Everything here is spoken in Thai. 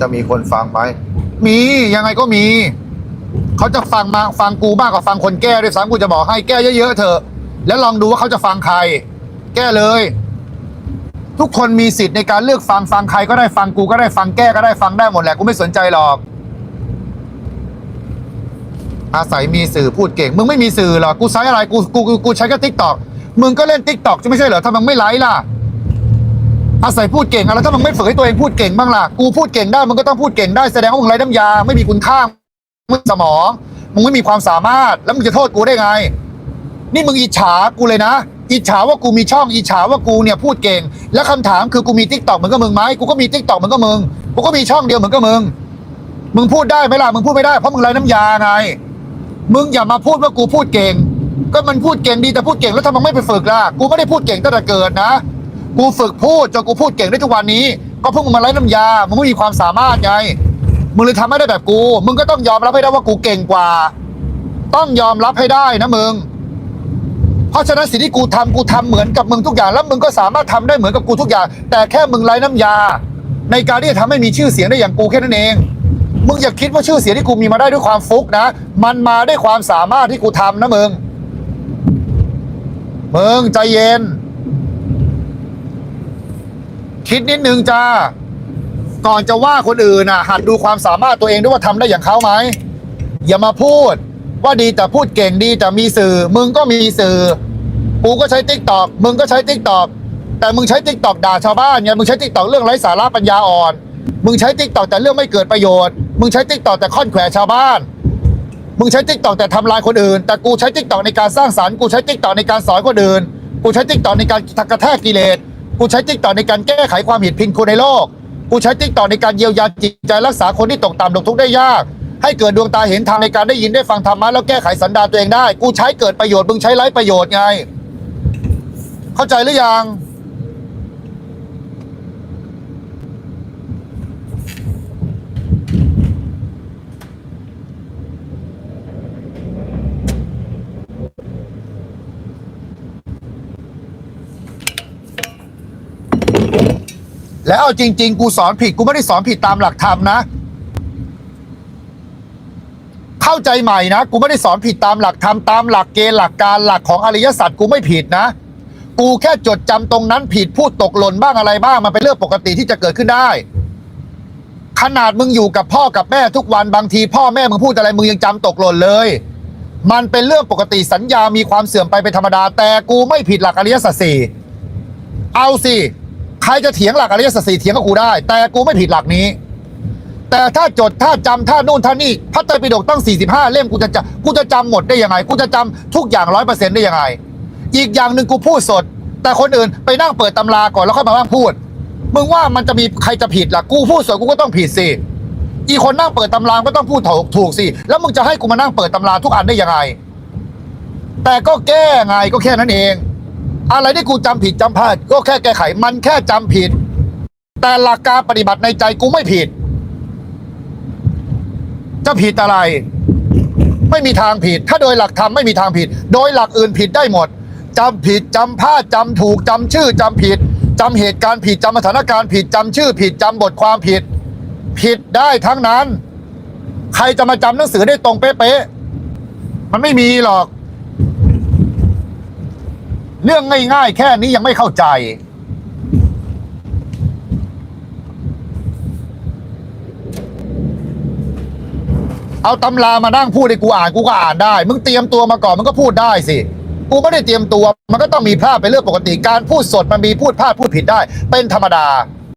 จะมีคนฟังไหมมียังไงก็มี เขาจะฟังมาฟังกูมากกว่าฟังคนแก้ด้วยซ้ำกูจะบอกให้แก้เยอะๆเถอะ แล้วลองดูว่าเขาจะฟังใคร แก้เลย ทุกคนมีสิทธิ์ในการเลือกฟังฟังใครก็ได้ฟังกูก็ได้ฟังแก้ก็ได้ฟังได้หมดแหละกูไม่สนใจหรอก อาศัยมีสื่อพูดเก่ง มึงไม่มีสื่อหรอกกูใช้อะไรกูกูกูใช้แค่ทิกตอกมึงก็เล่นทิกตอกจะไม่ใช่เหรอถ้ามึงไม่ไลฟ์ล่ะ อาศัยพูดเก่งอะแล้วถ้ามึงไม่ฝึกให้ตัวเองพูดเก่งบ้างล่ะกูพูดเก่งได้มึงก็ต้องพูดเก่งได้แสดงว่ามึงไร้น้ำยาไม่มีคุณค่ามึงสมองมึงไม่มีความสามารถแล้วมึงจะโทษกูได้ไง นี่มึงอิจฉากูเลยนะอิจฉาว่ากูมีช่องอิจฉาว่ากูเนี่ยพูดเก่ง แล้วคำถามคือกูมีทิกตอกเหมือนกับมึงไหมกูก็มีทิกตอกเหมือนกับมึงกูก็มีช่องเดียวเหมือนกับมึงมึงพูดได้ไหมล่ะมึงพูดไม่ได้เพราะมึงไร้น้ำยาไงมึงอย่ามาพูดว่ากูพูดเก่ง ก็มันพูดเก่งดีแต่พูดเก่งแล้วทำไมไม่ไปฝึกล่ะกูไม่ได้พูดเก่งตั้งแต่เกิดนะ กูฝึกพูดจนกูพูดเก่งได้ทุกวันนี้ ก็เพิ่งมึงมาไร้น้ำยา มึงไม่มีความสามารถไง มึงเลยทำไม่ได้แบบกู มึงก็ต้องยอมรับให้ได้ว่ากูเก่งกว่า ต้องยอมรับให้ได้นะมึง เพราะฉะนั้นสิ่งที่กูทำกูทำเหมือนกับมึงทุกอย่าง แล้วมึงก็สามารถทำได้เหมือนกับกูทุกอย่าง แต่แค่มึงไร้น้ำยา ในการที่จะทำให้มีชื่อเสียงได้อย่างกูแค่นั้นเอง มึงอย่าคิดว่าชื่อเสียงที่กูมีมาได้ด้วยความฟุกนะ มันมาด้วยความสามารถที่กูทำนะมึง มึงใจเย็น คิดนิดนึงจ้า ก่อนจะว่าคนอื่นน่ะ หัดดูความสามารถตัวเองด้วยว่าทำได้อย่างเขาไหมอย่ามาพูด ว่าดีแต่พูดเก่งดีแต่มีสื่อ มึงก็มีสื่อ กูก็ใช้ติ๊กตอกมึงก็ใช้ติ๊กตอกแต่มึงใช้ติ๊กตอกด่าชาวบ้านไงมึงใช้ติ๊กตอกเรื่องไร้สาระปัญญาอ่อน มึงใช้ติ๊กตอกแต่เรื่องไม่เกิดประโยชน์ มึงใช้ติ๊กตอกแต่ค่อนแขวชาวบ้าน มึงใช้ติ๊กตอกแต่ทำลายคนอื่น แต่กูใช้ติ๊กตอกในการสร้างสรรค์ กูใช้ติ๊กตอกในการสอนคนอื่น กูใช้ติ๊กตอกในการกระแทกกิเลส กูใช้ติ๊กต่อในการแก้ไขความผิดพินคนในโลก กูใช้ติ๊กต่อในการเยียวยาจิตใจรักษาคนที่ตกต่ำตกทุกข์ได้ยาก ให้เกิดดวงตาเห็นทางในการได้ยินได้ฟังธรรมะแล้วแก้ไขสันดานตัวเองได้ กูใช้เกิดประโยชน์มึงใช้ไร้ประโยชน์ไง เข้าใจหรือยัง แล้วเอาจริง ๆ กูสอนผิดกูไม่ได้สอนผิดตามหลักธรรมนะ เข้าใจใหม่นะกูไม่ได้สอนผิดตามหลักธรรมตามหลักเกณฑ์หลักการหลักของอริยสัจกูไม่ผิดนะ กูแค่จดจำตรงนั้นผิดพูดตกหล่นบ้างอะไรบ้างมันเป็นเรื่องปกติที่จะเกิดขึ้นได้ ขนาดมึงอยู่กับพ่อกับแม่ทุกวันบางที พ่อแม่มึงพูดอะไรมึงยังจำตกหล่นเลย มันเป็นเรื่องปกติสัญญามีความเสื่อมไปเป็นธรรมดา แต่กูไม่ผิดหลักอริยสัจสี่เอาสิ ใครจะเถียงหลักอริยสัจสี่เถียงกับกูได้ แต่กูไม่ผิดหลักนี้ แต่ถ้าจดถ้าจำถ้านู่นท่านี่พระไตรปิฎกตั้ง 45 เล่มกูจะจำกูจะจำหมดได้ยังไง กูจะจำทุกอย่างร้อยเปอร์เซ็นต์ได้ยังไง อีกอย่างหนึ่งกูพูดสด แต่คนอื่นไปนั่งเปิดตำราก่อนแล้วค่อยมาบ้างพูด มึงว่ามันจะมีใครจะผิดล่ะกูพูดสดกูก็ต้องผิดสิอีคนนั่งเปิดตำราก็ต้องพูดถูกถูกสิ แล้วมึงจะให้กูมานั่งเปิดตำราทุกอันได้ยังไง แต่ก็แก้ไงก็แค่นั้นเอง อะไรที่กูจำผิดจำพลาดก็แค่แก้ไขมันแค่จำผิด แต่หลักการปฏิบัติในใจกูไม่ผิด จะผิดอะไร ไม่มีทางผิด ถ้าโดยหลักธรรมไม่มีทางผิด โดยหลักอื่นผิดได้หมดจำผิดจำพลาดจำถูกจำชื่อจำผิดจำเหตุการณ์ผิดจำสถานการณ์ผิดจำชื่อผิดจำบทความผิด ผิดได้ทั้งนั้น ใครจะมาจำหนังสือได้ตรงเป๊ะๆมันไม่มีหรอก เรื่องง่ายๆ แค่นี้ยังไม่เข้าใจ เอาตำรามานั่งพูดให้กูอ่านกูก็อ่านได้ มึงเตรียมตัวมาก่อนมึงก็พูดได้สิ กูไม่ได้เตรียมตัว มันก็ต้องมีพลาดเป็นเรื่องปกติ การพูดสดมันมีพูดพลาดพูดผิดได้ เป็นธรรมดา